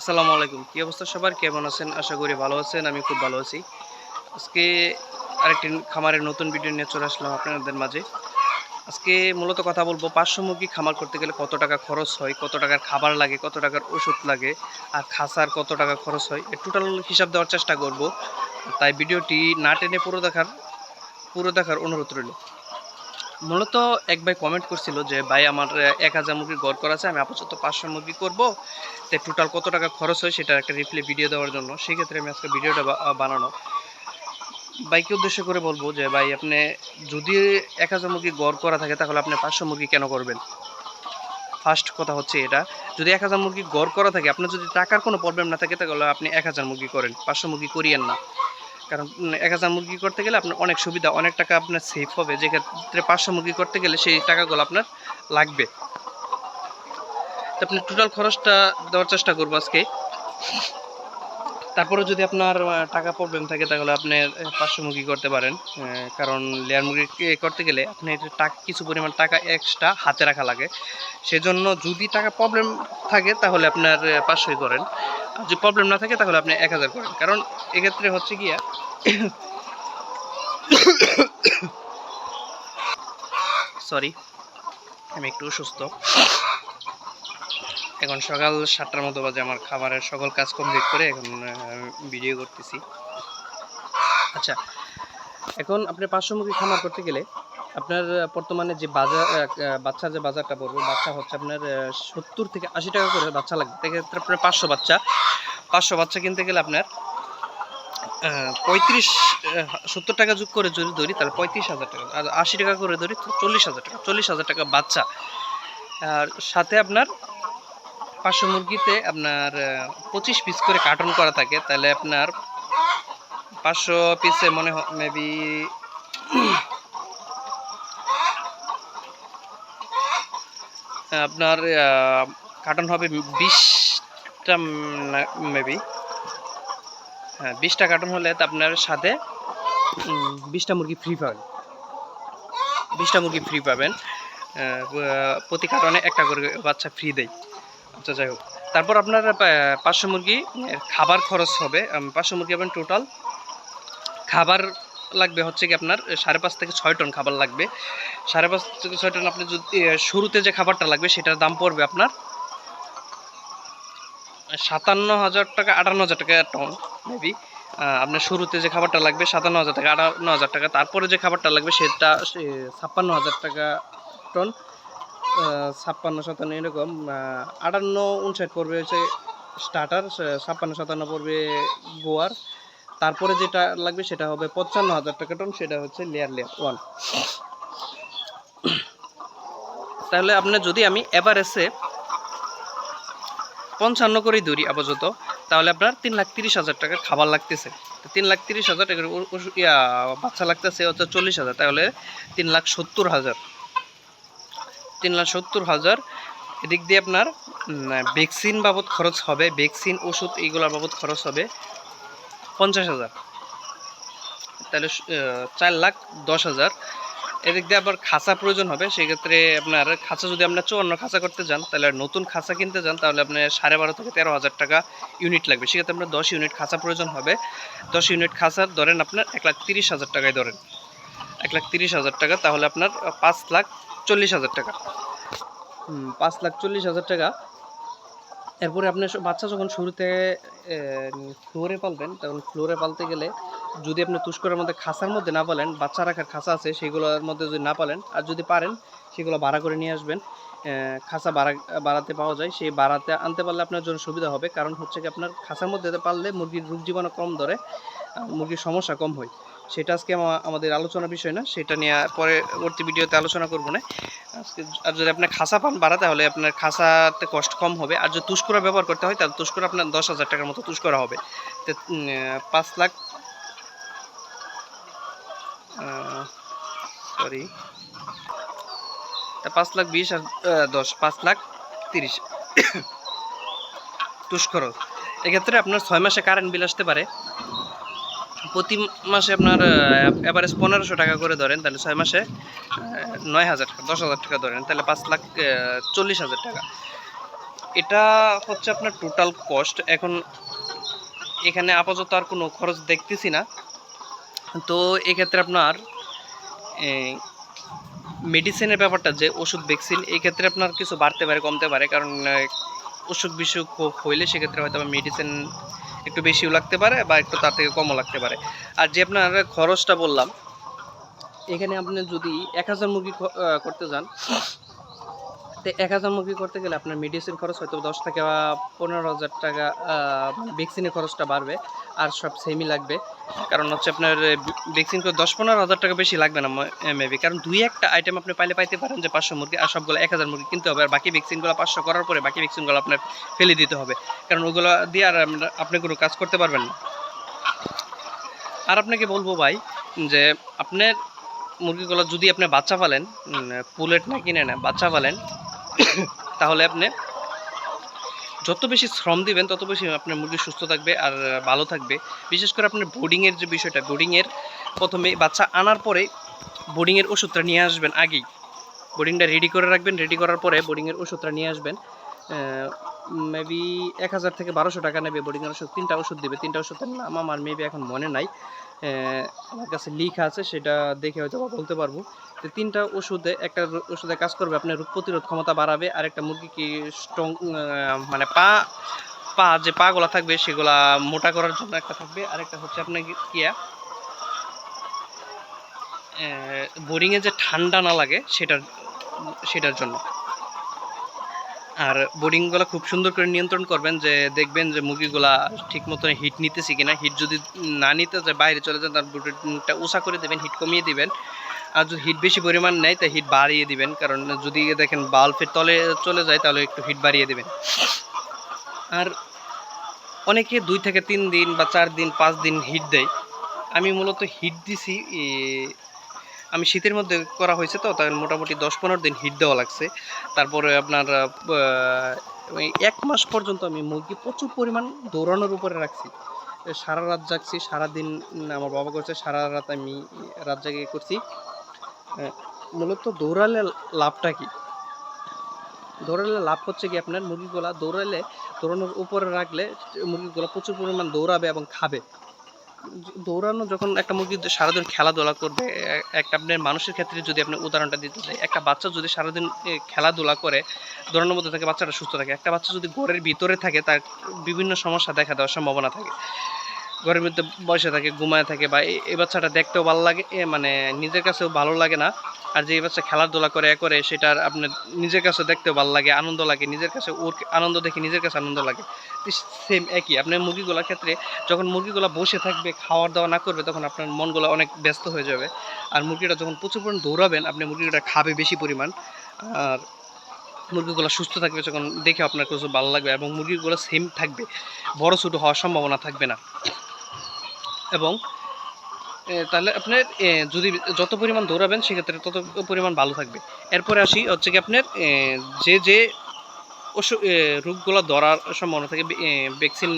আসসালামু আলাইকুম। কী অবস্থা সবার? কেমন আছেন? আশা করি ভালো আছেন আমি খুব ভালো আছি। আজকে আরেকটি খামারের নতুন ভিডিও নিয়ে চলে আসলাম আপনাদের মাঝে। আজকে মূলত কথা বলব পাঁচশো খামার করতে গেলে কত টাকা খরচ হয়, কত টাকার খাবার লাগে, কত টাকার ওষুধ লাগে, আর খাসার কত টাকা খরচ হয় টোটাল হিসাব দেওয়ার চেষ্টা করব। তাই ভিডিওটি না টেনে পুরো দেখার পুরো দেখার অনুরোধ রইল। মূলত এক ভাই কমেন্ট করছিল যে, ভাই, আমার এক হাজার মুরগি গড় করা আছে, আমি আপাতত পাঁচশো মুরগি করব। তো টোটাল কত টাকা খরচ হয় সেটা একটা রিপ্লে ভিডিও দেওয়ার জন্য। সেক্ষেত্রে আমি আজকে ভিডিওটা বানানো। বাইকে উদ্দেশ্য করে বলব যে, ভাই, আপনি যদি এক হাজার মুরগি গড় করা থাকে, তাহলে আপনি পাঁচশো মুরগি কেন করবেন? ফার্স্ট কথা হচ্ছে এটা। যদি এক হাজার মুরগি গড় করা থাকে, আপনার যদি টাকার কোনো প্রবলেম না থাকে, তাহলে আপনি এক হাজার মুরগি করেন। পাঁচশো মুরগি করিয়েন না। কারণ এক হাজার মুরগি করতে গেলে আপনার অনেক সুবিধা, অনেক টাকা আপনার সেফ হবে। যে ক্ষেত্রে পাঁচশো মুরগি করতে গেলে সেই টাকাগুলো আপনার লাগবে। আপনি টোটাল খরচটা দেওয়ার চেষ্টা করব আজকে। তারপরে যদি আপনার টাকা প্রবলেম থাকে তাহলে আপনি পাঁচশো মুরগি করতে পারেন। কারণ লেয়ার মুরগি করতে গেলে আপনি টাকা, কিছু পরিমাণ টাকা এক্সট্রা হাতে রাখা লাগে। সেজন্য যদি টাকা প্রবলেম থাকে তাহলে আপনার পাঁচশোই করেন। আর যদি প্রবলেম না থাকে তাহলে আপনি এক হাজার করেন। কারণ এক্ষেত্রে হচ্ছে গিয়া সরি আমি একটু অসুস্থ। এখন সকাল সাতটার মতো বাজে, আমার খাবারের সকল কাজ কমপ্লিট করে এখন ভিডিও করতেছি। আচ্ছা এখন আপনি পাঁচশো মুখী খামার করতে গেলে আপনার বর্তমানে যে বাজার বাচ্চার যে বাজারটা পড়বে, বাচ্চা হচ্ছে আপনার সত্তর থেকে আশি টাকা করে বাচ্চা লাগবে। সেক্ষেত্রে আপনার পাঁচশো বাচ্চা। পাঁচশো বাচ্চা কিনতে গেলে আপনার পঁয়ত্রিশ সত্তর টাকা যোগ করে যদি ধরি, তাহলে পঁয়ত্রিশ হাজার টাকা। আর আশি টাকা করে ধরি চল্লিশ হাজার টাকা। চল্লিশ হাজার টাকা বাচ্চা। আর সাথে আপনার পাঁচশো মুরগিতে আপনার পঁচিশ পিস করে কার্টন করা থাকে। তাহলে আপনার পাঁচশো পিসে মনে হয় মেবি আপনার কার্টন হবে বিশটা মেবি হ্যাঁ বিশটা কার্টন হলে তো আপনার সাথে বিশটা মুরগি ফ্রি পাবেন। বিশটা মুরগি ফ্রি পাবেন। প্রতি কার্টনে একটা করে বাচ্চা ফ্রি দেয়। আচ্ছা যাই হোক। তারপর আপনার পাঁচশো মুরগি খাবার খরচ হবে। পাঁচশো মুরগি আপনার টোটাল খাবার লাগবে হচ্ছে কি আপনার সাড়ে পাঁচ থেকে ছয় টন খাবার লাগবে। সাড়ে পাঁচ থেকে ছয় টন আপনি যদি শুরুতে যে খাবারটা লাগবে, সেটার দাম পড়বে আপনার সাতান্ন হাজার টাকা, আটান্ন হাজার টাকা টন মেবি আপনার শুরুতে যে খাবারটা লাগবে, সাতান্ন হাজার টাকা, আটান্ন হাজার টাকা, তারপরে যে খাবারটা লাগবে সেটা ছাপ্পান্ন হাজার টাকা টন ছাপ্পান্ন সাতান্ন এরকম আটান্ন উনষাট পড়বে হচ্ছে স্টার্টার ছাপ্পান্ন সাতান্ন পড়বে গোয়ার। তারপরে যেটা লাগবে সেটা হবে পঞ্চান্ন হাজার টাকা টন সেটা হচ্ছে লেয়ার লেয়ার ওয়ান তাহলে আপনার যদি আমি এভারেজে পঞ্চান্ন করেই ধরি আপাতত। তাহলে আপনার তিন লাখ তিরিশ হাজার টাকার খাবার লাগতেছে। তিন লাখ তিরিশ হাজার ওষু- ইয়া, বাচ্চা লাগতেছে হচ্ছে চল্লিশ হাজার। তাহলে তিন লাখ সত্তর হাজার। তিন লাখ সত্তর হাজার। এদিক দিয়ে আপনার ভ্যাকসিন বাবদ খরচ হবে। ভ্যাকসিন, ওষুধ এইগুলোর বাবদ খরচ হবে পঞ্চাশ হাজার। তাহলে চার লাখ দশ হাজার। এদিক দিয়ে আবার খাঁচা প্রয়োজন হবে, সেক্ষেত্রে আপনার খাঁচা যদি আপনার চুয়ান্ন খাঁচা করতে যান, তাহলে নতুন খাঁচা কিনতে যান, তাহলে আপনার সাড়ে বারো থেকে তেরো হাজার টাকা ইউনিট লাগবে। সেক্ষেত্রে আপনার দশ ইউনিট খাঁচা প্রয়োজন হবে। দশ ইউনিট খাঁচা ধরেন আপনার এক লাখ তিরিশ হাজার টাকায় ধরেন। এক লাখ তিরিশ হাজার টাকা, তাহলে আপনার পাঁচ লাখ চল্লিশ হাজার টাকা। পাঁচ লাখ চল্লিশ হাজার টাকা। এরপরে আপনি বাচ্চা যখন শুরুতে ফ্লোরে পালবেন, তখন ফ্লোরে পালতে গেলে যদি আপনি তুষ্করের মধ্যে খাঁচার মধ্যে না পালেন, বাচ্চা রাখার খাসা আছে, সেগুলোর মধ্যে যদি না পালেন, আর যদি পারেন, সেগুলো ভাড়া করে নিয়ে আসবেন। খাঁচা ভাড়া বাড়াতে পাওয়া যায়। সেই বাড়াতে আনতে পারলে আপনার জন্য সুবিধা হবে। কারণ হচ্ছে কি আপনার খাঁচার মধ্যে পারলে মুরগির রোগ জীবাণু কম ধরে মুরগির সমস্যা কম হয়। সেটা আজকে আমাদের আলোচনার বিষয় না, সেটা নিয়ে পরবর্তী ভিডিওতে আলোচনা করব না। আজকে আর যদি আপনার খাসা পান বাড়া তাহলে আপনার খাসাতে কষ্ট কম হবে। আর যদি তুষ্করা ব্যবহার করতে হয়, তাহলে তুষ্করা আপনার দশ হাজার টাকার মতো তুষ্করা হবে। তো পাঁচ লাখ সরি পাঁচ লাখ বিশ আর দশ, পাঁচ লাখ তিরিশ। তুষ খরচ। এক্ষেত্রে আপনার ছয় মাসে কারেন্ট বিল আসতে পারে। প্রতি মাসে আপনার এভারেজ পনেরোশো টাকা করে ধরেন, তাহলে ছয় মাসে নয় হাজার টাকা, দশ হাজার টাকা ধরেন, তাহলে পাঁচ লাখ চল্লিশ হাজার টাকা। এটা হচ্ছে আপনার টোটাল কস্ট এখন এখানে আপাতত আর কোনো খরচ দেখতেছি না। তো এক্ষেত্রে আপনার মেডিসিনের ব্যাপারটা যে ওষুধ ভ্যাকসিন এই ক্ষেত্রে আপনার কিছু বাড়তে পারে, কমতে পারে। কারণ অসুখ বিসুখ হইলে সেক্ষেত্রে হয়তো মেডিসিন একটু বেশিও লাগতে পারে বা একটু তার থেকে কমও লাগতে পারে। আর যে আপনার খরচটা বললাম, এখানে আপনি যদি এক হাজার মুরগি করতে যান তো এক হাজার মুরগি করতে গেলে আপনার মেডিসিন খরচ হয়তো দশ থেকে পনেরো হাজার টাকা ভ্যাকসিনের খরচটা বাড়বে আর সব সেমই লাগবে। কারণ হচ্ছে আপনার ভ্যাকসিন করে দশ পনেরো হাজার টাকা বেশি লাগবে না মেবি কারণ দুই একটা আইটেম আপনি পাইলে পাইতে পারেন যে পাঁচশো মুরগি আর সবগুলো এক হাজার মুরগি কিনতে হবে। আর বাকি ভ্যাকসিনগুলো পাঁচশো করার পরে বাকি ভ্যাকসিনগুলো আপনার ফেলে দিতে হবে। কারণ ওগুলো দিয়ে আর আপনি কোনো কাজ করতে পারবেন না। আর আপনাকে বলব ভাই যে আপনার মুরগিগুলো যদি আপনি বাচ্চা পালেন পুলেট না কিনে না, বাচ্চা পালেন তাহলে আপনি যত বেশি শ্রম দিবেন, তত বেশি আপনার মুরগি সুস্থ থাকবে আর ভালো থাকবে। বিশেষ করে আপনার বোর্ডিংয়ের যে বিষয়টা বোর্ডিংয়ের প্রথমে বাচ্চা আনার পরে বোর্ডিংয়ের ওষুধটা নিয়ে আসবেন আগেই। বোর্ডিংটা রেডি করে রাখবেন রেডি করার পরে বোর্ডিংয়ের ওষুধটা নিয়ে আসবেন। মেবি এক হাজার থেকে বারোশো টাকা নেবে বোর্ডিংয়ের ওষুধ। তিনটা ওষুধ দেবে। তিনটা ওষুধের নাম আমার মেবি এখন মনে নাই। আমার কাছে লিখা আছে, সেটা দেখে হয়তো বলতে পারব। তো তিনটা ওষুধে, একটা ওষুধে কাজ করবে, আপনার রোগ প্রতিরোধ ক্ষমতা বাড়াবে আর একটা মুরগি কি স্ট্রং মানে পা পা যে পাগুলা থাকবে, সেগুলা মোটা করার জন্য একটা থাকবে আর একটা হচ্ছে আপনার কিয়া বোরিংয়ে যে ঠান্ডা না লাগে, সেটার সেটার জন্য। আর বোর্ডিংগুলো খুব সুন্দর করে নিয়ন্ত্রণ করবেন যে দেখবেন যে মুরগিগুলা ঠিক মতন হিট নিতেছে কিনা। হিট যদি না নিতে যায়, বাইরে চলে যান, তার বোর্ডিংটা উষা করে দেবেন হিট কমিয়ে দিবেন। আর যদি হিট বেশি পরিমাণ নেয় তা হিট বাড়িয়ে দিবেন। কারণ যদি দেখেন বাল্বের তলে চলে যায়, তাহলে একটু হিট বাড়িয়ে দিবেন। আর অনেকে দুই থেকে তিন দিন বা চার দিন, পাঁচ দিন হিট দেয়। আমি মূলত হিট দিছি আমি শীতের মধ্যে করা হয়েছে তো তাই মোটামুটি দশ পনেরো দিন হিট দেওয়া লাগছে। তারপরে আপনার এক মাস পর্যন্ত আমি মুরগি প্রচুর পরিমাণ দৌড়ানোর উপরে রাখছি। সারা রাত জাগছি সারাদিন আমার বাবা করছে, সারা রাত আমি রাত জাগিয়ে করছি। মূলত দৌড়ালে লাভটা কি? দৌড়ালে লাভ হচ্ছে কি আপনার মুরগিগুলা দৌড়ালে, দৌড়ানোর উপরে রাখলে, মুরগিগুলো প্রচুর পরিমাণ দৌড়াবে এবং খাবে। দৌড়ানো যখন একটা মুরগি সারাদিন খেলাধুলা করবে একটা আপনার মানুষের ক্ষেত্রে যদি আপনি উদাহরণটা দিতে চাই, একটা বাচ্চা যদি সারাদিন খেলাধুলা করে, দৌড়ানোর মধ্যে থাকে বাচ্চাটা সুস্থ থাকে। একটা বাচ্চা যদি ঘরের ভিতরে থাকে, তার বিভিন্ন সমস্যা দেখা দেওয়ার সম্ভাবনা থাকে। ঘরের মধ্যে বসে থাকে, ঘুমায় থাকে বা এই- বাচ্চাটা দেখতেও ভালো লাগে মানে নিজের কাছেও ভালো লাগে না। আর যে এই বাচ্চা খেলাধুলা করে করে, সেটার আপনার নিজের কাছে দেখতেও ভালো লাগে, আনন্দ লাগে, নিজের কাছে ওর আনন্দ দেখে নিজের কাছে আনন্দ লাগে। সেম একই। আপনার মুরগিগুলোর ক্ষেত্রে যখন মুরগিগুলো বসে থাকবে, খাওয়ার দাওয়া না করবে, তখন আপনার মনগুলো অনেক ব্যস্ত হয়ে যাবে। আর মুরগিটা যখন প্রচুর পরিমাণ দৌড়াবেন, আপনি মুরগিটা খাবে বেশি পরিমাণ। আর মুরগিগুলো সুস্থ থাকবে যখন দেখে আপনার কিছু ভালো লাগবে এবং মুরগিগুলো সেম থাকবে। বড় ছোটো হওয়ার সম্ভাবনা থাকবে না। এবং তাহলে আপনার যদি যত পরিমাণ দৌড়াবেন, সেক্ষেত্রে তত পরিমাণ ভালো থাকবে। এরপরে আসি হচ্ছে কি আপনার যে যে অসুখ রোগগুলো ধরার সম্ভাবনা থাকে ভ্যাকসিন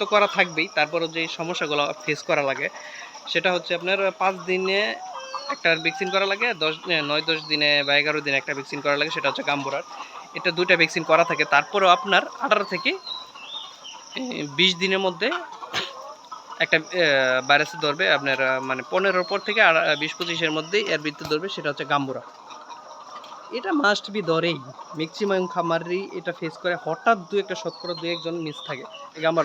তো করা থাকবেই, তারপরে যে সমস্যাগুলো ফেস করা লাগে, সেটা হচ্ছে আপনার পাঁচ দিনে একটা ভ্যাকসিন করা লাগে, দশ নয়, দশ দিনে বা এগারো দিনে একটা ভ্যাকসিন করা লাগে, সেটা হচ্ছে গাম্বুরার। এটা দুইটা ভ্যাকসিন করা থাকে, তারপরেও আপনার আঠারো থেকে বিশ দিনের মধ্যে একটা ভাইরাসে ধরবে, আপনার মানে পনেরোর পর থেকে আর বিশ পঁচিশের মধ্যেই এর ভিত্তি ধরবে, সেটা হচ্ছে গাম্বুরা। এটা মাস্ট বি ধরেই ম্যাক্সিমাম খামারই এটা ফেস করে, হঠাৎ দু একটা শতকরা দু একজন মিস থাকে গাম্বার,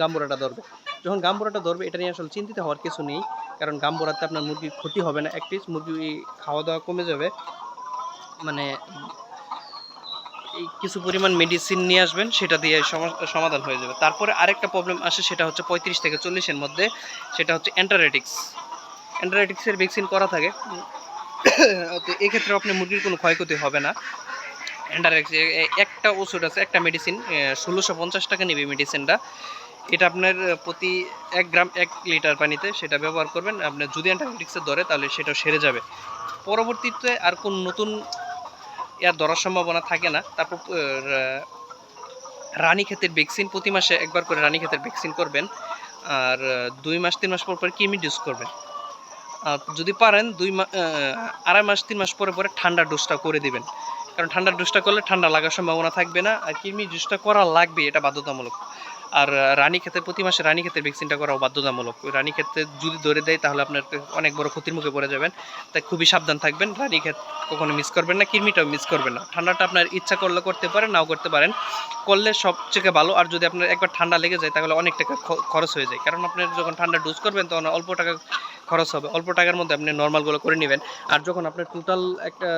গাম্বুরাটা ধরবে। যখন গাম্বুরাটা ধরবে, এটা নিয়ে আসলে চিন্তিত হওয়ার কিছু নেই, কারণ গাম্বুরাতে আপনার মুরগির ক্ষতি হবে না অ্যাটলিস্ট মুরগি খাওয়া দাওয়া কমে যাবে মানে কিছু পরিমাণ মেডিসিন নিয়ে আসবেন, সেটা দিয়ে সম- সমাধান হয়ে যাবে। তারপরে আরেকটা প্রবলেম আসে, সেটা হচ্ছে পঁয়ত্রিশ থেকে চল্লিশের মধ্যে, সেটা হচ্ছে অ্যান্টারাইটিক্স অ্যান্টারাইটিক্সের ভ্যাকসিন করা থাকে। তো এক্ষেত্রে আপনার মুরগির কোনো ক্ষয়ক্ষতি হবে না। অ্যান্টারাইটিক্স একটা ওষুধ আছে, একটা মেডিসিন ষোলোশো পঞ্চাশ টাকা নেবে মেডিসিনটা এটা আপনার প্রতি এক গ্রাম, এক লিটার পানিতে সেটা ব্যবহার করবেন। আপনার যদি অ্যান্টারাইটিক্সের ধরে, তাহলে সেটা সেরে যাবে। পরবর্তীতে আর কোন নতুন এর ধরার সম্ভাবনা থাকে না। তারপর রানী ক্ষেতের ভ্যাকসিন প্রতি মাসে একবার করে রানী ক্ষেতের ভ্যাকসিন করবেন। আর দুই মাস, তিন মাস পর পর কিমি ডিউস করবেন? যদি পারেন, দুই আড়াই মাস, তিন মাস পরে পরে ঠান্ডা ডোজটা করে দিবেন। কারণ ঠান্ডা ডোজটা করলে ঠান্ডা লাগার সম্ভাবনা থাকবে না। আর কিমি জুসটা করা লাগবে এটা বাধ্যতামূলক। আর রানী ক্ষেতের, প্রতি মাসে রানী ক্ষেতের ভ্যাকসিনটা করাও বাধ্যতামূলক। রানী ক্ষেত্রে যদি ধরে দেয়, তাহলে আপনার অনেক বড় ক্ষতির মুখে পড়ে যাবেন। তাই খুবই সাবধান থাকবেন, রানী ক্ষেত কখনো মিস করবেন না, কৃমিটাও মিস করবেন না। ঠান্ডাটা আপনার ইচ্ছা করলে করতে পারেন, নাও করতে পারেন। করলে সবথেকে ভালো, আর যদি আপনার একবার ঠান্ডা লেগে যায়, তাহলে অনেক টাকা খরচ হয়ে যায়। কারণ আপনি যখন ঠান্ডা ডোজ করবেন, তখন অল্প টাকা খরচ হবে। অল্প টাকার মধ্যে আপনি নর্মালগুলো করে নেবেন। আর যখন আপনার টোটাল একটা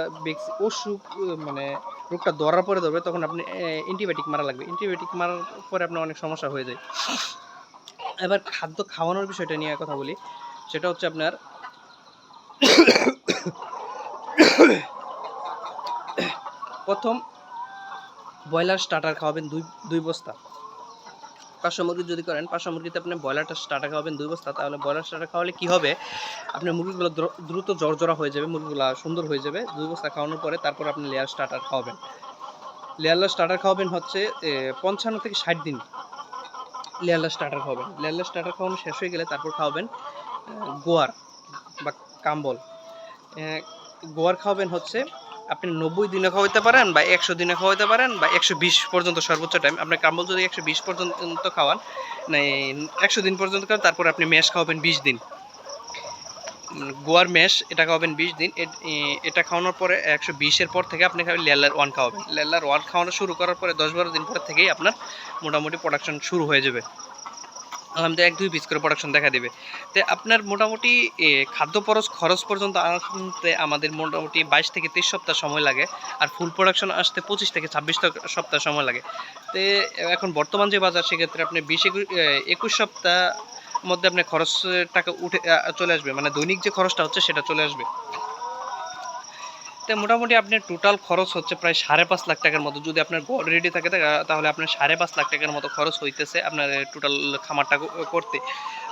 অসুখ মানে রোগটা ধরার পরে ধরবে, তখন আপনি অ্যান্টিবায়োটিক মারা লাগবে। অ্যান্টিবায়োটিক মারার পরে আপনার অনেক সমস্যা হয়ে যায়। এবার খাদ্য খাওয়ানোর বিষয়টা নিয়ে কথা বলি। সেটা হচ্ছে আপনার প্রথম ব্রয়লার স্টার্টার খাওয়াবেন দুই দুই বস্তা। পাঁচশো মুরগি যদি করেন পাঁচশো মুরগিতে আপনি ব্রয়লারটা স্টার্টার খাওয়াবেন দুই বস্তা, তাহলে ব্রয়লার স্টার্টার খাওয়ালে কী হবে? আপনার মুরগিগুলো দ্রুত জর্জরা হয়ে যাবে, মুরগিগুলো সুন্দর হয়ে যাবে। দুই বস্তা খাওয়ানোর পরে তারপর আপনি লেয়ার স্টার্টার খাওয়াবেন। লেয়ারলা স্টার্টার খাওয়াবেন হচ্ছে পঞ্চান্ন থেকে ষাট দিন লেয়ারলা স্টার্টার খাওয়াবেন। লেয়ারলা স্টার্টার খাওয়ানো শেষ হয়ে গেলে তারপর খাওয়াবেন গোয়ার বা কাম্বল। গোয়ার খাওয়াবেন হচ্ছে আপনি নব্বই দিনে খাওয়াইতে পারেন বা একশো দিনে খাওয়াইতে পারেন বা একশো বিশ পর্যন্ত সর্বোচ্চ টাইম আপনার কাম্বল যদি একশো বিশ পর্যন্ত খাওয়ান নাই একশো দিন পর্যন্ত খাওয়ান, তারপর আপনি ম্যাশ খাওয়াবেন বিশ দিন। গোয়ার ম্যাশ এটা খাওয়াবেন বিশ দিন। এটা খাওয়ানোর পরে একশো বিশের পর থেকে আপনি খাবেন লেলার ওয়ান খাওয়াবেন। লেলার ওয়ান খাওয়ানো শুরু করার পরে দশ বারো দিন পর থেকেই আপনার মোটামুটি প্রোডাকশন শুরু হয়ে যাবে। আমাদের এক দুই পিস করে প্রোডাকশন দেখা দেবে। তো আপনার মোটামুটি খাদ্য খরচ খরচ পর্যন্ত আনতে আমাদের মোটামুটি বাইশ থেকে তেইশ সপ্তাহ সময় লাগে, আর ফুল প্রোডাকশন আসতে পঁচিশ থেকে ছাব্বিশ সপ্তাহ সময় লাগে। তো, এখন বর্তমান যে বাজার, সেক্ষেত্রে আপনি বিশ একুশ সপ্তাহ মধ্যে আপনার খরচ টাকা উঠে চলে আসবে। মানে দৈনিক যে খরচটা হচ্ছে, সেটা চলে আসবে। তো মোটামুটি আপনার টোটাল খরচ হচ্ছে প্রায় সাড়ে পাঁচ লাখ টাকার মতো। যদি আপনার গড় রেডি থাকে তাহলে আপনার সাড়ে পাঁচ লাখ টাকার মতো খরচ হইতেছে আপনার টোটাল খামারটা করতে।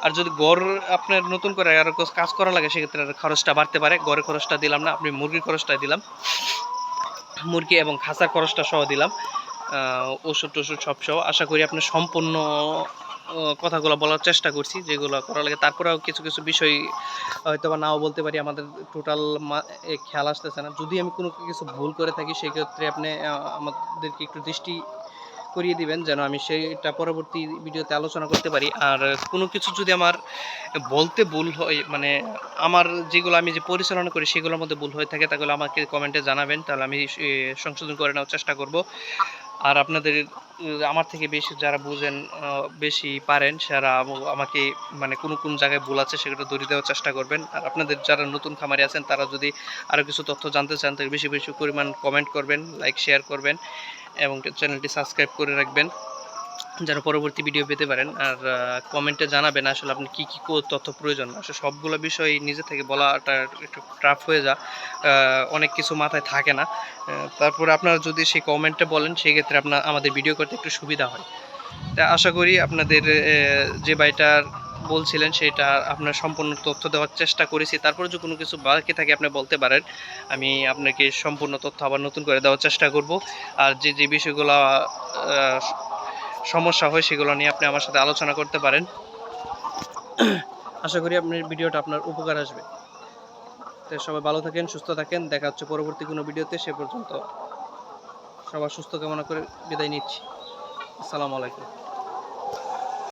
আর যদি গড় আপনার নতুন করে আর কাজ করা লাগে, সেক্ষেত্রে খরচটা বাড়তে পারে। গড়ের খরচটা দিলাম না, আপনি মুরগির খরচটা দিলাম। মুরগি এবং খাসার খরচটা সহ দিলাম। ওষুধ টষুধ সব সহ আশা করি আপনার সম্পূর্ণ কথাগুলো বলার চেষ্টা করছি, যেগুলো করা লাগে। তারপরেও কিছু কিছু বিষয় হয়তো বা নাও বলতে পারি, আমাদের টোটাল খেয়াল আসতেছে না। যদি আমি কোনো কিছু ভুল করে থাকি, সেক্ষেত্রে আপনি আমাদেরকে একটু দৃষ্টি করিয়ে দিবেন, যেন আমি সেইটা পরবর্তী ভিডিওতে আলোচনা করতে পারি। আর কোনো কিছু যদি আমার বলতে ভুল হয় মানে আমার যেগুলো আমি যে পরিচালনা করি, সেগুলোর মধ্যে ভুল হয়ে থাকে, তাহলে আমাকে কমেন্টে জানাবেন। তাহলে আমি সংশোধন করে নেওয়ার চেষ্টা করব। আর আপনাদের আমার থেকে বেশি যারা বুঝেন বেশি পারেন যারা আমাকে মানে কোন কোন জায়গায় ভুল আছে সেগুলো ধরিয়ে দেওয়ার চেষ্টা করবেন। আর আপনাদের যারা নতুন খামারি আছেন, তারা যদি আরও কিছু তথ্য জানতে চান তাহলে বেশি বেশি পরিমাণ কমেন্ট করবেন, লাইক, শেয়ার করবেন, এবং চ্যানেলটি সাবস্ক্রাইব করে রাখবেন। যেন পরবর্তী ভিডিও পেতে পারেন। আর কমেন্টে জানাবেন আসলে আপনি কী কী তথ্য প্রয়োজন। আসলে সবগুলো বিষয় নিজে থেকে বলাটা একটু টাফ হয়ে যা অনেক কিছু মাথায় থাকে না। তারপরে আপনারা যদি সেই কমেন্টে বলেন সেই ক্ষেত্রে আপনার আমাদের ভিডিও করতে একটু সুবিধা হয়। তা আশা করি আপনাদের যে বাড়িটার বলছিলেন, সেটা আপনার সম্পূর্ণ তথ্য দেওয়ার চেষ্টা করেছি। তারপরে যদি কোনো কিছু বাকি থাকে আপনি বলতে পারেন। আমি আপনাকে সম্পূর্ণ তথ্য আবার নতুন করে দেওয়ার চেষ্টা করব। আর যে যে বিষয়গুলো সমস্যা হয় সেগুলো নিয়ে আপনি আমার সাথে আলোচনা করতে পারেন। আশা করি আপনার ভিডিওটা আপনার উপকার আসবে। তো সবাই ভালো থাকেন, সুস্থ থাকেন। দেখা হচ্ছে পরবর্তী কোনো ভিডিওতে। সে পর্যন্ত সবার সুস্থ কামনা করে বিদায় নিচ্ছি। আসসালামু আলাইকুম।